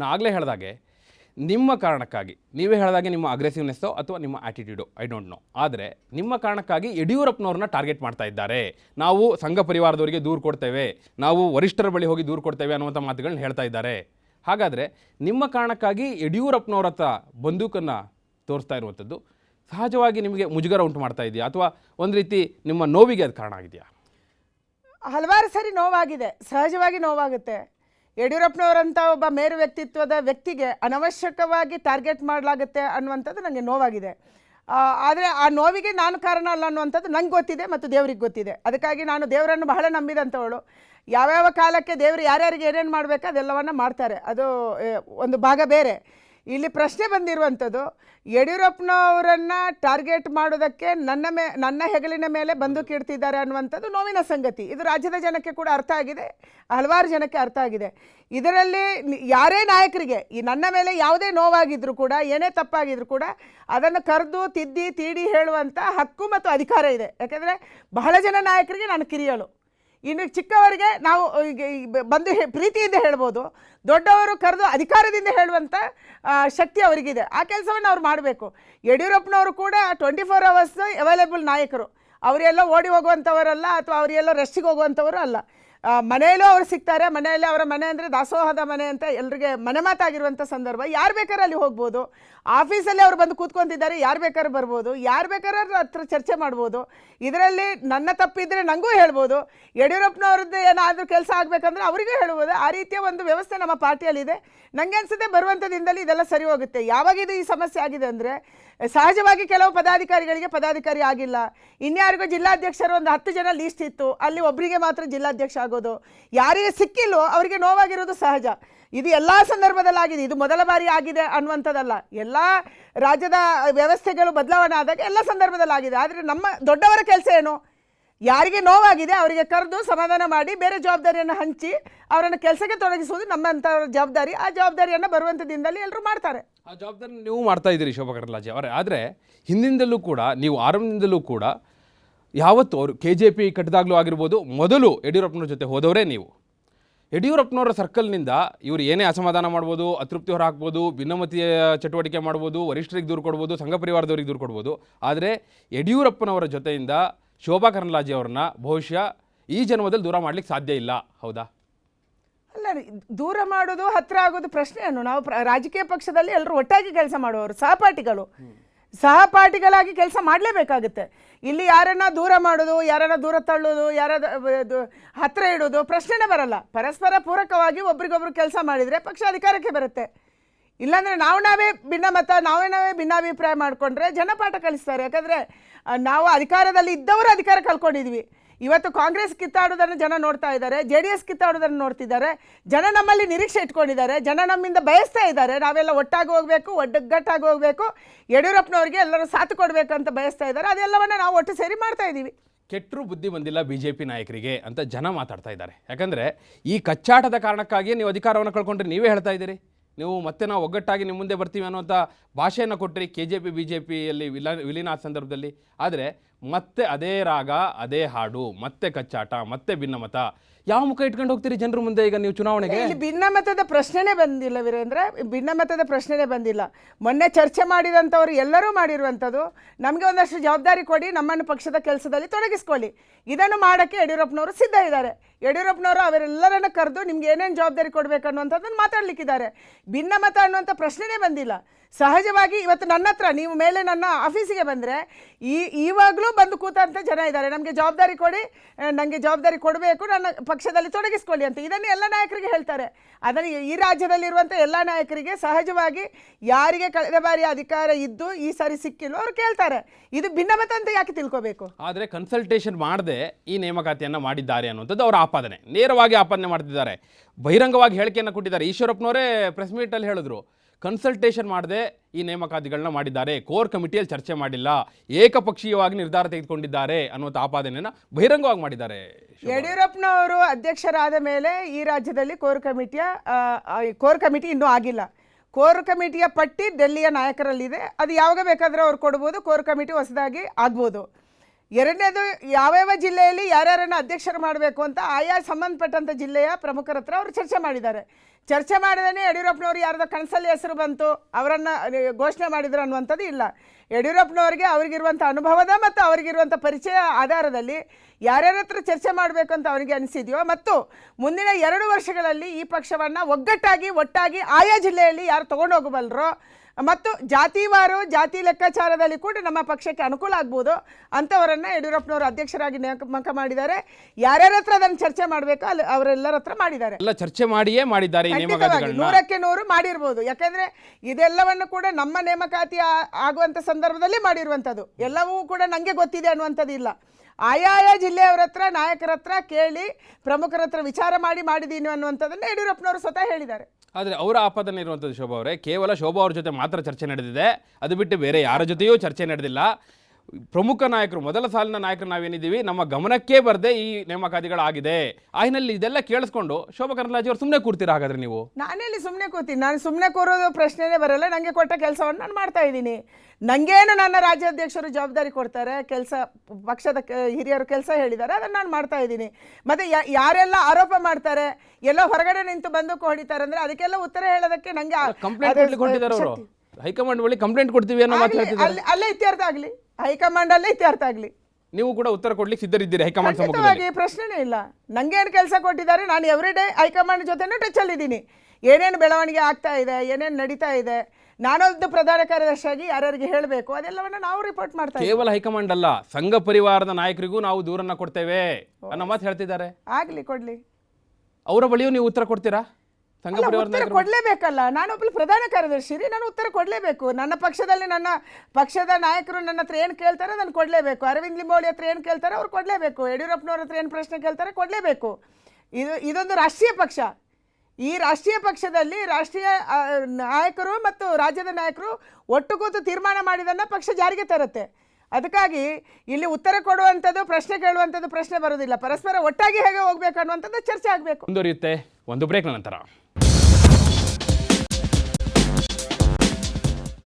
ನಾ ಆಗಲೇ ಹೇಳಿದಾಗೆ, ನಿಮ್ಮ ಕಾರಣಕ್ಕಾಗಿ, ನೀವೇ ಹೇಳಿದಾಗೆ ನಿಮ್ಮ ಅಗ್ರೆಸಿವ್ನೆಸ್ಸೋ ಅಥವಾ ನಿಮ್ಮ ಆ್ಯಟಿಟ್ಯೂಡು ಐ ಡೋಂಟ್ ನೋ ಆದರೆ, ನಿಮ್ಮ ಕಾರಣಕ್ಕಾಗಿ ಯಡಿಯೂರಪ್ಪನವ್ರನ್ನ ಟಾರ್ಗೆಟ್ ಮಾಡ್ತಾ ಇದ್ದಾರೆ. ನಾವು ಸಂಘ ಪರಿವಾರದವರಿಗೆ ದೂರು ಕೊಡ್ತೇವೆ, ನಾವು ವರಿಷ್ಠರ ಬಳಿ ಹೋಗಿ ದೂರು ಕೊಡ್ತೇವೆ ಅನ್ನುವಂಥ ಮಾತುಗಳನ್ನ ಹೇಳ್ತಾ ಇದ್ದಾರೆ. ಹಾಗಾದರೆ, ನಿಮ್ಮ ಕಾರಣಕ್ಕಾಗಿ ಯಡಿಯೂರಪ್ಪನವ್ರ ಹತ್ರ ಬಂದೂಕನ್ನು ತೋರಿಸ್ತಾ ಇರುವಂಥದ್ದು, ಸಹಜವಾಗಿ ನಿಮಗೆ ಮುಜುಗರ ಉಂಟು ಮಾಡ್ತಾ ಇದೆಯಾ? ಅಥವಾ ಒಂದು ರೀತಿ ನಿಮ್ಮ ನೋವಿಗೆ ಅದು ಕಾರಣ ಆಗಿದೆಯಾ? ಹಲವಾರು ಸರಿ ನೋವಾಗಿದೆ. ಸಹಜವಾಗಿ ನೋವಾಗುತ್ತೆ. ಯಡಿಯೂರಪ್ಪನವರಂಥ ಒಬ್ಬ ಮೇರು ವ್ಯಕ್ತಿತ್ವದ ವ್ಯಕ್ತಿಗೆ ಅನವಶ್ಯಕವಾಗಿ ಟಾರ್ಗೆಟ್ ಮಾಡಲಾಗುತ್ತೆ ಅನ್ನುವಂಥದ್ದು ನನಗೆ ನೋವಾಗಿದೆ. ಆದರೆ ಆ ನೋವಿಗೆ ನಾನು ಕಾರಣ ಅಲ್ಲ ಅನ್ನುವಂಥದ್ದು ನಂಗೆ ಗೊತ್ತಿದೆ ಮತ್ತು ದೇವ್ರಿಗೆ ಗೊತ್ತಿದೆ. ಅದಕ್ಕಾಗಿ ನಾನು ದೇವರನ್ನು ಬಹಳ ನಂಬಿದಂಥವಳು. ಯಾವ್ಯಾವ ಕಾಲಕ್ಕೆ ದೇವರು ಯಾರ್ಯಾರಿಗೆ ಏನೇನು ಮಾಡಬೇಕು ಅದೆಲ್ಲವನ್ನು ಮಾಡ್ತಾರೆ. ಅದು ಒಂದು ಭಾಗ ಬೇರೆ. ಇಲ್ಲಿ ಪ್ರಶ್ನೆ ಬಂದಿರುವಂಥದ್ದು, ಯಡಿಯೂರಪ್ಪನವರನ್ನು ಟಾರ್ಗೆಟ್ ಮಾಡೋದಕ್ಕೆ ನನ್ನ ಮೇ, ನನ್ನ ಹೆಗಲಿನ ಮೇಲೆ ಬಂದೂಕಿಡ್ತಿದ್ದಾರೆ ಅನ್ನುವಂಥದ್ದು ನೋವಿನ ಸಂಗತಿ. ಇದು ರಾಜ್ಯದ ಜನಕ್ಕೆ ಕೂಡ ಅರ್ಥ ಆಗಿದೆ, ಹಲವಾರು ಜನಕ್ಕೆ ಅರ್ಥ ಆಗಿದೆ. ಇದರಲ್ಲಿ ಯಾರೇ ನಾಯಕರಿಗೆ, ಈ ನನ್ನ ಮೇಲೆ ಯಾವುದೇ ನೋವಾಗಿದ್ರೂ ಕೂಡ, ಏನೇ ತಪ್ಪಾಗಿದ್ರೂ ಕೂಡ, ಅದನ್ನು ಕರೆದು, ತಿದ್ದಿ, ತೀಡಿ ಹೇಳುವಂಥ ಹಕ್ಕು ಮತ್ತು ಅಧಿಕಾರ ಇದೆ. ಯಾಕೆಂದರೆ ಬಹಳ ಜನ ನಾಯಕರಿಗೆ ನಾನು ಕಿರಿಯಳು. ಇನ್ನು ಚಿಕ್ಕವರಿಗೆ ನಾವು ಬಂದು ಪ್ರೀತಿಯಿಂದ ಹೇಳ್ಬೋದು, ದೊಡ್ಡವರು ಕರೆದು ಅಧಿಕಾರದಿಂದ ಹೇಳುವಂಥ ಶಕ್ತಿ ಅವರಿಗಿದೆ. ಆ ಕೆಲಸವನ್ನು ಅವ್ರು ಮಾಡಬೇಕು. ಯಡಿಯೂರಪ್ಪನವರು ಕೂಡ ಟ್ವೆಂಟಿ ಫೋರ್ ಅವರ್ಸ್ ಅವೈಲೇಬಲ್ ನಾಯಕರು. ಅವರೆಲ್ಲ ಓಡಿ ಹೋಗುವಂಥವರಲ್ಲ ಅಥವಾ ಅವರೆಲ್ಲ ರೆಸ್ಟಿಗೆ ಹೋಗುವಂಥವರು ಅಲ್ಲ. ಮನೆಯಲ್ಲೂ ಅವ್ರು ಸಿಗ್ತಾರೆ, ಮನೆಯಲ್ಲಿ ಅವರ ಮನೆ ಅಂದರೆ ದಾಸೋಹದ ಮನೆ ಅಂತ ಎಲ್ರಿಗೆ ಮನೆ ಮಾತಾಗಿರುವಂಥ ಸಂದರ್ಭ. ಯಾರು ಬೇಕಾದ್ರೆ ಅಲ್ಲಿ ಹೋಗ್ಬೋದು. ಆಫೀಸಲ್ಲಿ ಅವ್ರು ಬಂದು ಕೂತ್ಕೊಂತಿದ್ದಾರೆ ಯಾರು ಬೇಕಾದ್ರೂ ಬರ್ಬೋದು. ಯಾರು ಬೇಕಾದ್ರೆ ಹತ್ರ ಚರ್ಚೆ ಮಾಡ್ಬೋದು. ಇದರಲ್ಲಿ ನನ್ನ ತಪ್ಪಿದ್ರೆ ನನಗೂ ಹೇಳ್ಬೋದು. ಯಡಿಯೂರಪ್ಪನವ್ರದ್ದು ಏನಾದರೂ ಕೆಲಸ ಆಗಬೇಕಂದ್ರೆ ಅವರಿಗೂ ಹೇಳ್ಬೋದು ಆ ರೀತಿಯ ಒಂದು ವ್ಯವಸ್ಥೆ ನಮ್ಮ ಪಾರ್ಟಿಯಲ್ಲಿದೆ. ನನಗೆ ಅನಿಸುತ್ತೆ ಬರುವಂಥ ದಿನದಲ್ಲಿ ಇದೆಲ್ಲ ಸರಿ ಹೋಗುತ್ತೆ. ಯಾವಾಗ ಇದು ಈ ಸಮಸ್ಯೆ ಆಗಿದೆ ಅಂದರೆ, ಸಹಜವಾಗಿ ಕೆಲವು ಪದಾಧಿಕಾರಿಗಳಿಗೆ ಪದಾಧಿಕಾರಿ ಆಗಿಲ್ಲ. ಇನ್ಯಾರಿಗೂ ಜಿಲ್ಲಾಧ್ಯಕ್ಷರು ಒಂದು ಹತ್ತು ಜನ ಲೀಸ್ಟ್ ಇತ್ತು. ಅಲ್ಲಿ ಒಬ್ಬರಿಗೆ ಮಾತ್ರ ಜಿಲ್ಲಾಧ್ಯಕ್ಷ ಆಗೋದು? ಯಾರಿಗೆ ಸಿಕ್ಕಿಲ್ಲೋ ಅವರಿಗೆ ನೋವಾಗಿರೋದು ಸಹಜ. ಇದು ಎಲ್ಲ ಸಂದರ್ಭದಲ್ಲಿ ಆಗಿದೆ ಇದು ಮೊದಲ ಬಾರಿ ಆಗಿದೆ ಅನ್ನುವಂಥದ್ದಲ್ಲ. ಎಲ್ಲ ರಾಜ್ಯದ ವ್ಯವಸ್ಥೆಗಳು ಬದಲಾವಣೆ ಆದಾಗ ಎಲ್ಲ ಸಂದರ್ಭದಲ್ಲಿ ಆಗಿದೆ ಆದರೆ ನಮ್ಮ ದೊಡ್ಡವರ ಕೆಲಸ ಏನು? ಯಾರಿಗೆ ನೋವಾಗಿದೆ ಅವರಿಗೆ ಕರೆದು ಸಮಾಧಾನ ಮಾಡಿ ಬೇರೆ ಜವಾಬ್ದಾರಿಯನ್ನು ಹಂಚಿ ಅವರನ್ನು ಕೆಲಸಕ್ಕೆ ತೊಡಗಿಸುವುದು ನಮ್ಮಂಥ ಜವಾಬ್ದಾರಿ. ಆ ಜವಾಬ್ದಾರಿಯನ್ನು ಬರುವಂಥ ದಿನದಲ್ಲಿ ಎಲ್ಲರೂ ಮಾಡ್ತಾರೆ. ಆ ಜವಾಬ್ದಾರಿ ನೀವು ಮಾಡ್ತಾ ಇದ್ದೀರಿ ಶೋಭಾ ಅವರೇ. ಆದರೆ ಹಿಂದಿನಿಂದಲೂ ಕೂಡ, ನೀವು ಆರಂಭದಿಂದಲೂ ಕೂಡ ಯಾವತ್ತು ಅವರು ಕೆ ಜೆ ಪಿ ಕಟ್ಟಿದಾಗಲೂ ಆಗಿರ್ಬೋದು ಮೊದಲು ಯಡಿಯೂರಪ್ಪನವ್ರ ಜೊತೆ ಹೋದವರೇ ನೀವು. ಯಡಿಯೂರಪ್ಪನವರ ಸರ್ಕಲ್ನಿಂದ ಇವರು ಏನೇ ಅಸಮಾಧಾನ ಮಾಡ್ಬೋದು ಅತೃಪ್ತಿ ಹೊರ ಹಾಕ್ಬೋದು ಭಿನ್ನಮತೀಯ ಚಟುವಟಿಕೆ ಮಾಡ್ಬೋದು ವರಿಷ್ಠರಿಗೆ ದೂರು ಕೊಡ್ಬೋದು ಸಂಘ ಪರಿವಾರದವ್ರಿಗೆ ದೂರು ಕೊಡ್ಬೋದು ಆದರೆ ಯಡಿಯೂರಪ್ಪನವರ ಜೊತೆಯಿಂದ ಶೋಭಾ ಕರಂದ್ಲಾಜೆ ಅವ್ರನ್ನ ಬಹುಶಃ ಈ ಜನ್ಮದಲ್ಲಿ ದೂರ ಮಾಡ್ಲಿಕ್ಕೆ ಸಾಧ್ಯ ಇಲ್ಲ. ಹೌದಾ? ಅಲ್ಲ ರೀ, ದೂರ ಮಾಡೋದು ಹತ್ರ ಆಗೋದು ಪ್ರಶ್ನೆಯನ್ನು ನಾವು ರಾಜಕೀಯ ಪಕ್ಷದಲ್ಲಿ ಎಲ್ಲರೂ ಒಟ್ಟಾಗಿ ಕೆಲಸ ಮಾಡುವವರು ಸಹಪಾಠಿಗಳು. ಸಹಪಾಠಿಗಳಾಗಿ ಕೆಲಸ ಮಾಡಲೇಬೇಕಾಗುತ್ತೆ. ಇಲ್ಲಿ ಯಾರನ್ನ ದೂರ ಮಾಡೋದು, ಯಾರನ್ನ ದೂರ ತಳ್ಳೋದು ಯಾರ ಹತ್ರ ಇಡೋದು ಪ್ರಶ್ನೆನೇ ಬರಲ್ಲ. ಪರಸ್ಪರ ಪೂರಕವಾಗಿ ಒಬ್ರಿಗೊಬ್ರು ಕೆಲಸ ಮಾಡಿದರೆ ಪಕ್ಷ ಅಧಿಕಾರಕ್ಕೆ ಬರುತ್ತೆ. ಇಲ್ಲಾಂದರೆ ನಾವು ನಾವೇ ಭಿನ್ನಮತ ನಾವೇ ನಾವೇ ಭಿನ್ನಾಭಿಪ್ರಾಯ ಮಾಡಿಕೊಂಡ್ರೆ ಜನಪಾಠ ಕಲಿಸ್ತಾರೆ. ಯಾಕಂದರೆ ನಾವು ಅಧಿಕಾರದಲ್ಲಿ ಇದ್ದವರು ಅಧಿಕಾರ ಕಳ್ಕೊಂಡಿದ್ವಿ. ಇವತ್ತು ಕಾಂಗ್ರೆಸ್ ಕಿತ್ತಾಡೋದನ್ನು ಜನ ನೋಡ್ತಾ ಇದ್ದಾರೆ, ಜೆ ಡಿ ಎಸ್ ಕಿತ್ತಾಡೋದನ್ನು ನೋಡ್ತಿದ್ದಾರೆ, ಜನ ನಮ್ಮಲ್ಲಿ ನಿರೀಕ್ಷೆ ಇಟ್ಕೊಂಡಿದ್ದಾರೆ, ಜನ ನಮ್ಮಿಂದ ಬಯಸ್ತಾ ಇದ್ದಾರೆ, ನಾವೆಲ್ಲ ಒಟ್ಟಾಗಿ ಹೋಗಬೇಕು ಒಡ್ಡಗಟ್ಟಾಗಿ ಹೋಗಬೇಕು, ಯಡಿಯೂರಪ್ಪನವ್ರಿಗೆ ಎಲ್ಲರೂ ಸಾಥ್ ಕೊಡಬೇಕು ಅಂತ ಬಯಸ್ತಾ ಇದ್ದಾರೆ, ಅದೆಲ್ಲವನ್ನ ನಾವು ಒಟ್ಟು ಸೇರಿ ಮಾಡ್ತಾ ಇದ್ದೀವಿ. ಕೆಟ್ಟರು ಬುದ್ಧಿ ಬಂದಿಲ್ಲ ಬಿ ಜೆ ಪಿ ನಾಯಕರಿಗೆ ಅಂತ ಜನ ಮಾತಾಡ್ತಾ ಇದ್ದಾರೆ. ಯಾಕಂದರೆ ಈ ಕಚ್ಚಾಟದ ಕಾರಣಕ್ಕಾಗಿ ನೀವು ಅಧಿಕಾರವನ್ನು ಕಳ್ಕೊಂಡ್ರೆ ನೀವೇ ಹೇಳ್ತಾ ಇದ್ದೀರಿ. ನೀವು ಮತ್ತೆ ನಾವು ಒಗ್ಗಟ್ಟಾಗಿ ನಿಮ್ಮ ಮುಂದೆ ಬರ್ತೀವಿ ಅನ್ನೋಂಥ ಭಾಷೆಯನ್ನು ಕೊಟ್ಟರಿ K J P, B J ಪಿಯಲ್ಲಿ ವಿಲ, ವಿಲೀನ ಸಂದರ್ಭದಲ್ಲಿ. ಆದರೆ ಮತ್ತೆ ಅದೇ ರಾಗ, ಅದೇ ಹಾಡು, ಮತ್ತೆ ಕಚ್ಚಾಟ, ಮತ್ತೆ ಭಿನ್ನಮತ. ಯಾವ ಮುಖ ಇಟ್ಕೊಂಡು ಹೋಗ್ತೀರಿ ಜನರ ಮುಂದೆ ಈಗ ನೀವು ಚುನಾವಣೆಗೆ? ಇಲ್ಲಿ ಭಿನ್ನಮತದ ಪ್ರಶ್ನೆನೇ ಬಂದಿಲ್ಲ ವೀರೇಂದ್ರ. ಭಿನ್ನಮತದ ಪ್ರಶ್ನೆನೇ ಬಂದಿಲ್ಲ. ಮೊನ್ನೆ ಚರ್ಚೆ ಮಾಡಿದಂಥವ್ರು ಎಲ್ಲರೂ ಮಾಡಿರುವಂಥದ್ದು. ನಮಗೆ ಒಂದಷ್ಟು ಜವಾಬ್ದಾರಿ ಕೊಡಿ, ನಮ್ಮನ್ನು ಪಕ್ಷದ ಕೆಲಸದಲ್ಲಿ ತೊಡಗಿಸ್ಕೊಳ್ಳಿ. ಇದನ್ನು ಮಾಡೋಕ್ಕೆ ಯಡಿಯೂರಪ್ಪನವರು ಸಿದ್ಧ ಇದ್ದಾರೆ. ಯಡಿಯೂರಪ್ಪನವರು ಅವರೆಲ್ಲರನ್ನ ಕರೆದು ನಿಮ್ಗೆ ಏನೇನು ಜವಾಬ್ದಾರಿ ಕೊಡಬೇಕು ಅನ್ನುವಂಥದ್ದನ್ನು ಮಾತಾಡಲಿಕ್ಕಿದ್ದಾರೆ. ಭಿನ್ನಮತ ಅನ್ನುವಂಥ ಪ್ರಶ್ನೆನೇ ಬಂದಿಲ್ಲ. ಸಹಜವಾಗಿ ಇವತ್ತು ನನ್ನ ಹತ್ರ, ನೀವು ಮೇಲೆ ನನ್ನ ಆಫೀಸಿಗೆ ಬಂದರೆ, ಈ ಇವಾಗಲೂ ಬಂದು ಕೂತಂಥ ಜನ ಇದ್ದಾರೆ. ನಮಗೆ ಜವಾಬ್ದಾರಿ ಕೊಡಿ ನನಗೆ ಜವಾಬ್ದಾರಿ ಕೊಡಬೇಕು, ನನ್ನ ಪಕ್ಷದಲ್ಲಿ ತೊಡಗಿಸ್ಕೊಳ್ಳಿ ಅಂತ. ಇದನ್ನು ಎಲ್ಲ ನಾಯಕರಿಗೆ ಹೇಳ್ತಾರೆ. ಅದನ್ನು ಈ ರಾಜ್ಯದಲ್ಲಿರುವಂಥ ಎಲ್ಲ ನಾಯಕರಿಗೆ ಸಹಜವಾಗಿ ಯಾರಿಗೆ ಕಳೆದ ಬಾರಿ ಅಧಿಕಾರ ಇದ್ದು, ಈ ಸಾರಿ ಸಿಕ್ಕಿಲ್ಲ ಅವ್ರು ಕೇಳ್ತಾರೆ. ಇದು ಭಿನ್ನಮತ ಅಂತ ಯಾಕೆ ತಿಳ್ಕೋಬೇಕು? ಆದರೆ ಕನ್ಸಲ್ಟೇಷನ್ ಮಾಡದೆ ಈ ನೇಮಕಾತಿಯನ್ನು ಮಾಡಿದ್ದಾರೆ ಅನ್ನುವಂಥದ್ದು ಅವರ ಆಪಾದನೆ. ನೇರವಾಗಿ ಆಪಾದನೆ ಮಾಡ್ತಿದ್ದಾರೆ. ಬಹಿರಂಗವಾಗಿ ಹೇಳಿಕೆಯನ್ನು ಕೊಟ್ಟಿದ್ದಾರೆ. ಈಶ್ವರಪ್ಪನವರೇ ಪ್ರೆಸ್ ಮೀಟಲ್ಲಿ ಹೇಳಿದ್ರು. ಕನ್ಸಲ್ಟೇಷನ್ ಮಾಡದೆ ಈ ನೇಮಕಾತಿಗಳನ್ನ ಮಾಡಿದ್ದಾರೆ. ಕೋರ್ ಕಮಿಟಿಯಲ್ಲಿ ಚರ್ಚೆ ಮಾಡಿಲ್ಲ. ಏಕಪಕ್ಷೀಯವಾಗಿ ನಿರ್ಧಾರ ತೆಗೆದುಕೊಂಡಿದ್ದಾರೆ ಅನ್ನುವಂಥ ಆಪಾದನೆಯನ್ನು ಬಹಿರಂಗವಾಗಿ ಮಾಡಿದ್ದಾರೆ. ಯಡಿಯೂರಪ್ಪನವರು ಅಧ್ಯಕ್ಷರಾದ ಮೇಲೆ ಈ ರಾಜ್ಯದಲ್ಲಿ ಕೋರ್ ಕಮಿಟಿಯ ಕೋರ್ ಕಮಿಟಿ ಇನ್ನೂ ಆಗಿಲ್ಲ. ಕೋರ್ ಕಮಿಟಿಯ ಪಟ್ಟಿ ಡೆಲ್ಲಿಯ ನಾಯಕರಲ್ಲಿದೆ. ಅದು ಯಾವಾಗ ಬೇಕಾದರೂ ಅವ್ರು ಕೊಡ್ಬೋದು, ಕೋರ್ ಕಮಿಟಿ ಹೊಸದಾಗಿ ಆಗ್ಬೋದು. ಎರಡನೇದು, ಯಾವ್ಯಾವ ಜಿಲ್ಲೆಯಲ್ಲಿ ಯಾರ್ಯಾರನ್ನು ಅಧ್ಯಕ್ಷರು ಮಾಡಬೇಕು ಅಂತ ಆಯಾ ಸಂಬಂಧಪಟ್ಟಂಥ ಜಿಲ್ಲೆಯ ಪ್ರಮುಖರ ಹತ್ರ ಅವರು ಚರ್ಚೆ ಮಾಡಿದ್ದಾರೆ. ಚರ್ಚೆ ಮಾಡಿದನೇ ಯಡಿಯೂರಪ್ಪನವ್ರು ಯಾರದ ಕನಸಲ್ಲಿ ಹೆಸರು ಬಂತು ಅವರನ್ನು ಘೋಷಣೆ ಮಾಡಿದ್ರು ಅನ್ನುವಂಥದ್ದು ಇಲ್ಲ. ಯಡಿಯೂರಪ್ಪನವ್ರಿಗೆ ಅವ್ರಿಗಿರುವಂಥ ಅನುಭವದ ಮತ್ತು ಅವರಿಗಿರುವಂಥ ಪರಿಚಯ ಆಧಾರದಲ್ಲಿ ಯಾರ್ಯಾರ ಹತ್ರ ಚರ್ಚೆ ಮಾಡಬೇಕು ಅಂತ ಅವರಿಗೆ ಅನಿಸಿದೆಯೋ ಮತ್ತು ಮುಂದಿನ ಎರಡು ವರ್ಷಗಳಲ್ಲಿ ಈ ಪಕ್ಷವನ್ನು ಒಗ್ಗಟ್ಟಾಗಿ ಒಟ್ಟಾಗಿ ಆಯಾ ಜಿಲ್ಲೆಯಲ್ಲಿ ಯಾರು ತೊಗೊಂಡು ಹೋಗಬಲ್ಲರೋ ಮತ್ತು ಜಾತಿವಾರು ಜಾತಿ ಲೆಕ್ಕಾಚಾರದಲ್ಲಿ ಕೂಡ ನಮ್ಮ ಪಕ್ಷಕ್ಕೆ ಅನುಕೂಲ ಆಗ್ಬೋದು ಅಂಥವರನ್ನು ಯಡಿಯೂರಪ್ಪನವರು ಅಧ್ಯಕ್ಷರಾಗಿ ನೇಮಕ ಮಾಡಿದ್ದಾರೆ. ಯಾರ್ಯಾರ ಹತ್ರ ಅದನ್ನು ಚರ್ಚೆ ಮಾಡಬೇಕು ಅಲ್ಲಿ ಅವರೆಲ್ಲರ ಹತ್ರ ಮಾಡಿದ್ದಾರೆ. ಎಲ್ಲ ಚರ್ಚೆ ಮಾಡಿಯೇ ಮಾಡಿದ್ದಾರೆ. ಖಂಡಿತವಾಗಿ ನೂರಕ್ಕೆ ನೂರು ಮಾಡಿರ್ಬೋದು. ಯಾಕಂದ್ರೆ ಇದೆಲ್ಲವನ್ನು ಕೂಡ ನಮ್ಮ ನೇಮಕಾತಿ ಆಗುವಂತ ಸಂದರ್ಭದಲ್ಲಿ ಮಾಡಿರುವಂಥದ್ದು. ಎಲ್ಲವೂ ಕೂಡ ನನಗೆ ಗೊತ್ತಿದೆ ಅನ್ನುವಂಥದ್ದು ಇಲ್ಲ ಆಯಾಯ ಜಿಲ್ಲೆಯವರ ಹತ್ರ ನಾಯಕರ ಹತ್ರ ಕೇಳಿ ಪ್ರಮುಖರ ಹತ್ರ ವಿಚಾರ ಮಾಡಿ ಮಾಡಿದೀನಿ ಅನ್ನುವಂಥದ್ದನ್ನು ಯಡಿಯೂರಪ್ಪನವರು ಸ್ವತಃ ಹೇಳಿದ್ದಾರೆ. ಆದರೆ ಅವರ ಆಪಾದನೆ ಇರುವಂಥದ್ದು ಶೋಭಾ ಅವರೇ. ಕೇವಲ ಶೋಭಾ ಅವ್ರ ಜೊತೆ ಮಾತ್ರ ಚರ್ಚೆ ನಡೆದಿದೆ. ಅದು ಬಿಟ್ಟು ಬೇರೆ ಯಾರ ಜೊತೆಯೂ ಚರ್ಚೆ ನಡೆದಿಲ್ಲ. ಪ್ರಮುಖ ನಾಯಕರು ಮೊದಲ ಸಾಲಿನ ನಾಯಕರು ನಾವೇನಿದ್ದೀವಿ ನಮ್ಮ ಗಮನಕ್ಕೆ ಬರದೆ ಈ ನೇಮಕಾತಿಗಳಾಗಿದೆ. ಆ ಹಿನ್ನೆಲೆ ಇದೆಲ್ಲ ಕೇಳಿಸ್ಕೊಂಡು ಶೋಭಾ ಕರಂದ್ಲಾಜೆ ಅವರು ಸುಮ್ಮನೆ ಕೂರ್ತೀರಾ ಹಾಗಾದ್ರೆ ನೀವು? ನಾನೆಲ್ಲಿ ಸುಮ್ಮನೆ ಕೂತೀನಿ ನಾನು ಸುಮ್ಮನೆ ಕೂರೋದು ಪ್ರಶ್ನೆನೇ ಬರಲ್ಲ ನನಗೆ ಕೊಟ್ಟ ಕೆಲಸವನ್ನು ನಾನು ಮಾಡ್ತಾ ಇದ್ದೀನಿ. ನನಗೇನು ನನ್ನ ರಾಜ್ಯಾಧ್ಯಕ್ಷರು ಜವಾಬ್ದಾರಿ ಕೊಡ್ತಾರೆ ಕೆಲಸ ಪಕ್ಷದ ಹಿರಿಯರು ಕೆಲಸ ಹೇಳಿದ್ದಾರೆ ಅದನ್ನು ನಾನು ಮಾಡ್ತಾ ಇದ್ದೀನಿ. ಮತ್ತು ಯಾರೆಲ್ಲ ಆರೋಪ ಮಾಡ್ತಾರೆ ಎಲ್ಲೋ ಹೊರಗಡೆ ನಿಂತು ಬಂದೂಕು ಹೊಡಿತಾರೆ ಅಂದರೆ ಅದಕ್ಕೆಲ್ಲ ಉತ್ತರ ಹೇಳೋದಕ್ಕೆ ನನಗೆ ಕಂಪ್ಲೇಂಟ್ ಹೈಕಮಾಂಡ್ ಬಳಿ ಕಂಪ್ಲೇಂಟ್ ಕೊಡ್ತೀವಿ ಅನ್ನೋ ಮಾತು ಅಲ್ಲೇ ಇತ್ಯರ್ಥ ಆಗಲಿ. ಹೈಕಮಾಂಡ್ ಅಲ್ಲೇ ಇತ್ಯರ್ಥ ಆಗ್ಲಿ. ನೀವು ಕೂಡ ಉತ್ತರ ಕೊಡ್ಲಿಕ್ಕೆ ಸಿದ್ಧರಿದ್ದೀರಿ ಹೈಕಮಾಂಡ್ ಸಮ್ಮುಖದಲ್ಲಿ ಖಂಡಿತವಾಗಿ ಪ್ರಶ್ನೆನೇ ಇಲ್ಲ. ನಂಗೇನು ಕೆಲಸ ಕೊಟ್ಟಿದ್ದಾರೆ ನಾನು ಎವ್ರಿ ಡೇ ಹೈಕಮಾಂಡ್ ಅಲ್ಲಿ ಟಚಲ್ಲಿದ್ದೀನಿ ಏನೇನು ಬೆಳವಣಿಗೆ ಆಗ್ತಾ ಇದೆ ಏನೇನು ನಡೀತಾ ಇದೆ ನಾನೊಂದು ಪ್ರಧಾನ ಕಾರ್ಯದರ್ಶಿಯಾಗಿ ಯಾರ್ಯಾರಿಗೆ ಹೇಳಬೇಕು ಅದೆಲ್ಲವನ್ನ ನಾವು ರಿಪೋರ್ಟ್ ಮಾಡ್ತಾ ಇದ್ದೀವಿ. ಕೇವಲ ಹೈಕಮಾಂಡ್ ಅಲ್ಲ ಸಂಘ ಪರಿವಾರದ ನಾಯಕರಿಗೂ ನಾವು ದೂರನ್ನ ಕೊಡ್ತೇವೆ ಅನ್ನೋ ಮಾತು ಹೇಳ್ತಿದ್ದಾರೆ. ಆಗ್ಲಿ ಕೊಡ್ಲಿ. ಅವರ ಬಳಿಯೂ ನೀವು ಉತ್ತರ ಕೊಡ್ತೀರಾ? ಸಂಘ ಅಲ್ಲ ಪರಿವಾರದ ಉತ್ತರ ಕೊಡಲೇಬೇಕಲ್ಲ. ನಾನೊಬ್ಬಳು ಪ್ರಧಾನ ಕಾರ್ಯದರ್ಶಿ ರೀ ನಾನು ಉತ್ತರ ಕೊಡಲೇಬೇಕು. ನನ್ನ ಪಕ್ಷದಲ್ಲಿ ನನ್ನ ಪಕ್ಷದ ನಾಯಕರು ನನ್ನ ಹತ್ರ ಏನು ಕೇಳ್ತಾರೆ ನಾನು ಕೊಡಲೇಬೇಕು. ಅರವಿಂದ್ ಲಿಂಬೋಳಿ ಹತ್ರ ಏನು ಕೇಳ್ತಾರೆ ಅವ್ರು ಕೊಡಲೇಬೇಕು. ಯಡಿಯೂರಪ್ಪನವ್ರ ಹತ್ರ ಏನು ಪ್ರಶ್ನೆ ಕೇಳ್ತಾರೆ ಕೊಡಲೇಬೇಕು. ಇದು ಇದೊಂದು ರಾಷ್ಟ್ರೀಯ ಪಕ್ಷ. ಈ ರಾಷ್ಟ್ರೀಯ ಪಕ್ಷದಲ್ಲಿ ರಾಷ್ಟ್ರೀಯ ಆ, ನಾಯಕರು ಮತ್ತು ರಾಜ್ಯದ ನಾಯಕರು ಒಟ್ಟು ಕೂತು ತೀರ್ಮಾನ ಮಾಡಿದನ್ನು ಪಕ್ಷ ಜಾರಿಗೆ ತರುತ್ತೆ. ಅದಕ್ಕಾಗಿ ಇಲ್ಲಿ ಉತ್ತರ ಕೊಡುವಂಥದ್ದು ಪ್ರಶ್ನೆ ಕೇಳುವಂಥದ್ದು ಪ್ರಶ್ನೆ ಬರೋದಿಲ್ಲ ಪರಸ್ಪರ ಒಟ್ಟಾಗಿ ಹೇಗೆ ಹೋಗ್ಬೇಕು ಅನ್ನುವಂಥದ್ದು ಚರ್ಚೆ ಆಗಬೇಕು. ಮುಂದುವರಿಯುತ್ತೆ. ಒಂದು ಬ್ರೇಕ್ ನಂತರ.